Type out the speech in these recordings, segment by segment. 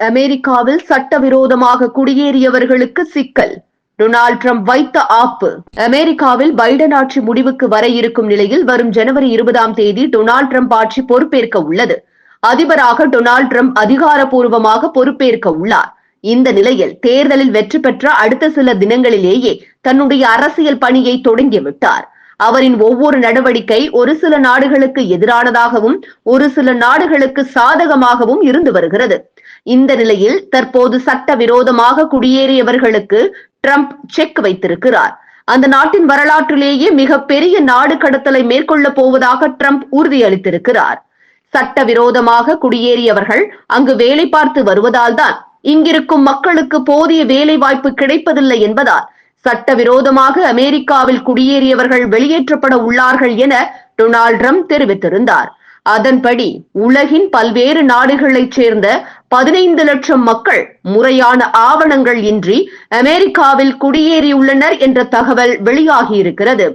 அமெரிக்காவில் சட்டவிரோதமாக குடியேறியவர்களுக்கு சிக்கல். டொனால்ட் ட்ரம்ப் வைத்த ஆப்பு. அமெரிக்காவில் பைடன் ஆட்சி முடிவுக்கு வர இருக்கும் நிலையில் வரும் ஜனவரி இருபதாம் தேதி டொனால்ட் ட்ரம்ப் ஆட்சி பொறுப்பேற்க உள்ளது. அதிபராக டொனால்ட் ட்ரம்ப் அதிகாரப்பூர்வமாக பொறுப்பேற்க உள்ளார். இந்த நிலையில் தேர்தலில் வெற்றி பெற்ற அடுத்த சில தினங்களிலேயே தன்னுடைய அரசியல் பணியை தொடங்கிவிட்டார் அவரின் ஒவ்வொரு நடவடிக்கை ஒரு சில நாடுகளுக்கு எதிரானதாகவும் ஒரு சில நாடுகளுக்கு சாதகமாகவும் இருந்து வருகிறது. இந்த நிலையில் தற்போது சட்ட விரோதமாக குடியேறியவர்களுக்கு ட்ரம்ப் செக் வைத்திருக்கிறார். அந்த நாட்டின் வரலாற்றிலேயே மிக பெரிய நாடு கடத்தலை மேற்கொள்ள போவதாக ட்ரம்ப் உறுதியளித்திருக்கிறார். சட்டவிரோதமாக குடியேறியவர்கள் அங்கு வேலை பார்த்து வருவதால் தான் இங்கிருக்கும் மக்களுக்கு போதிய வேலை வாய்ப்பு கிடைப்பதில்லை என்பதால் சட்டவிரோதமாக அமெரிக்காவில் குடியேறியவர்கள் வெளியேற்றப்பட உள்ளார்கள் என டொனால்ட் ட்ரம்ப் தெரிவித்திருந்தார். அதன்படி உலகின் பல்வேறு நாடுகளைச் சேர்ந்த பதினைந்து லட்சம் மக்கள் முறையான ஆவணங்கள் இன்றி அமெரிக்காவில் குடியேறியுள்ளனர் என்ற தகவல் வெளியாகியிருக்கிறது.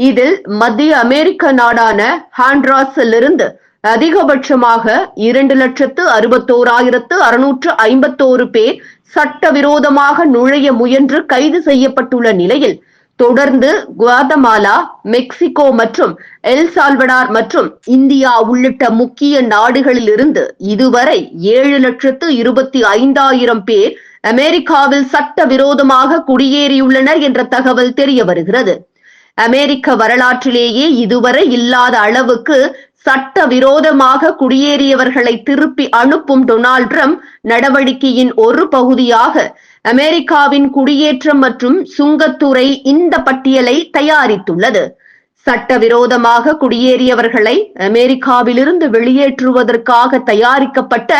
இதில் மத்திய அமெரிக்க நாடான ஹாண்ட்ராஸில் இருந்து அதிகபட்சமாக இரண்டு லட்சத்து அறுபத்தோராயிரத்து அறுநூற்று ஐம்பத்தோரு பேர் சட்டவிரோதமாக நுழைய முயன்று கைது செய்யப்பட்டுள்ள நிலையில் தொடர்ந்து குவாதமாலா மெக்சிகோ மற்றும் எல் சால்வடார் மற்றும் இந்தியா உள்ளிட்ட முக்கிய நாடுகளில் இருந்து இதுவரை ஏழு லட்சத்து இருபத்தி ஐந்தாயிரம் பேர் அமெரிக்காவில் சட்டவிரோதமாக குடியேறியுள்ளனர் என்ற தகவல் தெரிய வருகிறது. அமெரிக்க வரலாற்றிலேயே இதுவரை இல்லாத அளவுக்கு சட்டவிரோதமாக குடியேறியவர்களை திருப்பி அனுப்பும் டொனால்ட் ட்ரம்ப் நடவடிக்கையின் ஒரு பகுதியாக அமெரிக்காவின் குடியேற்றம் மற்றும் சுங்கத்துறை இந்த பட்டியலை தயாரித்துள்ளது. சட்டவிரோதமாக குடியேறியவர்களை அமெரிக்காவிலிருந்து வெளியேற்றுவதற்காக தயாரிக்கப்பட்ட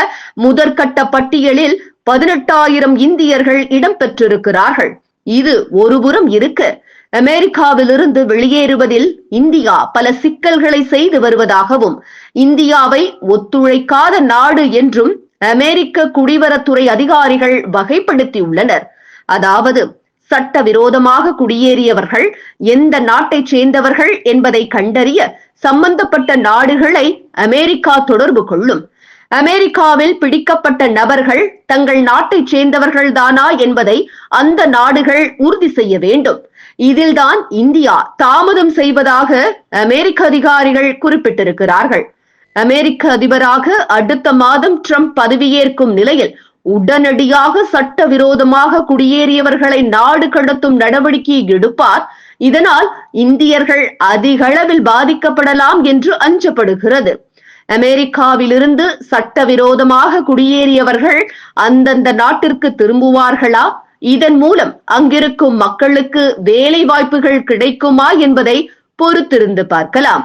முதற்கட்ட பட்டியலில் பதினெட்டாயிரம் இந்தியர்கள் இடம்பெற்றிருக்கிறார்கள். இது ஒருபுறம் இருக்கு. அமெரிக்காவிலிருந்து வெளியேறுவதில் இந்தியா பல சிக்கல்களை செய்து வருவதாகவும் இந்தியாவை ஒத்துழைக்காத நாடு என்றும் அமெரிக்க குடிவரத்துறை அதிகாரிகள் வகைப்படுத்தியுள்ளனர். அதாவது சட்டவிரோதமாக குடியேறியவர்கள் எந்த நாட்டைச் சேர்ந்தவர்கள் என்பதை கண்டறிய சம்பந்தப்பட்ட நாடுகளை அமெரிக்கா தொடர்பு கொள்ளும். அமெரிக்காவில் பிடிக்கப்பட்ட நபர்கள் தங்கள் நாட்டைச் சேர்ந்தவர்கள்தானா என்பதை அந்த நாடுகள் உறுதி செய்ய வேண்டும். இதில்தான் இந்தியா தாமதம் செய்வதாக அமெரிக்க அதிகாரிகள் குறிப்பிட்டிருக்கிறார்கள். அமெரிக்க அதிபராக அடுத்த மாதம் ட்ரம்ப் பதவியேற்கும் நிலையில் உடனடியாக சட்டவிரோதமாக குடியேறியவர்களை நாடு கடத்தும் நடவடிக்கையை எடுப்பார். இதனால் இந்தியர்கள் அதிகளவில் பாதிக்கப்படலாம் என்று அஞ்சப்படுகிறது. அமெரிக்காவிலிருந்து சட்டவிரோதமாக குடியேறியவர்கள் அந்தந்த நாட்டிற்கு திரும்புவார்களா? இதன் மூலம் அங்கிருக்கும் மக்களுக்கு வேலை வாய்ப்புகள் கிடைக்குமா என்பதை பொறுத்திருந்து பார்க்கலாம்.